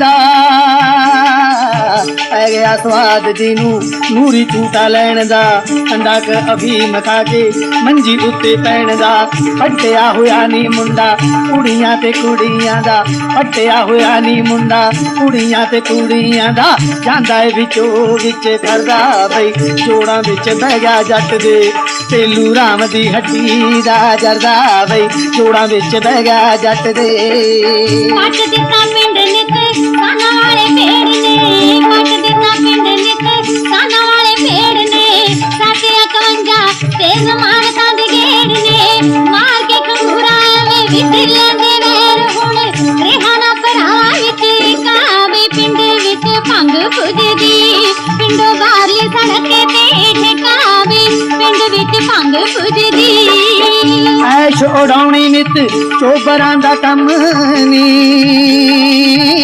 ਲੈਣ ਪੈ ਗਿਆ ਸਵਾਦ ਜੀ ਨੂੰ ਨੂਰੀ ਝੂਟਾ ਲੈਣ ਦਾ ਠੰਡਾ ਕ ਅਫੀਮ ਖਾ ਕੇ ਮੰਜੀ ਉੱਤੇ ਪੈਣ ਦਾ ਫੱਟਿਆ ਹੋਇਆ ਨੀ ਮੁੰਡਾ ਕੁੜੀਆਂ ਤੇ ਕੁੜੀਆਂ ਦਾ। ਫੱਟਿਆ ਹੋਇਆ ਨੀ ਮੁੰਡਾ ਕੁੜੀਆਂ ਤੇ ਕੁੜੀਆਂ ਦਾ। ਜਾਂਦਾ ਏ ਵਿੱਚੋਂ ਵਿੱਚ ਕਰਦਾ ਬਈ, ਜੋੜਾਂ ਵਿੱਚ ਬਹਿ ਗਿਆ ਜੱਟ ਦੇ। ਤੇਲੂ ਰਾਮ ਦੀ ਹੱਟੀ ਦਾ ਜਰਦਾ ਬਈ ਜੋੜਾਂ ਵਿੱਚ ਬਹਿ ਗਿਆ ਜੱਟ ਦੇ। ਪੱਟ ਦਿੱਤਾ ਪਿੰਡ ਨਿਤ ਕਾਨਾ ਵਾਲੇ ਪੇੜ ਨੇ। ਪੱਟ ਦਿੱਤਾ ਪਿੰਡ ਨਿਤ ਕਾਨਾ ਵਾਲੇ ਪੇੜ ਨੇ। ਸਾਡੇ 51 ਤੇ ਜ਼ਮਾਨ ਤਾਂ ਗੇੜ ਨੇ। ਮਾਰ ਕੇ ਖੰਗੂਰਾ ਐਵੇਂ ਵਿਧ ਲੈਂਦੇ ਵੈਰ। ਹੁਣ ਰਿਹਾ ਨਾ ਵਿੱਚ ਕਾਵੇ ਪਿੰਡ ਵਿੱਚ ਭੰਗ ਪੁੱਜਦੀ ਪੁੱਜਦੀ ਐਸ਼ ਉਡਾਉਣੀ ਨਿਤ ਚੋਬਰਾਂ ਦਾ ਕੰਮ ਨੀ।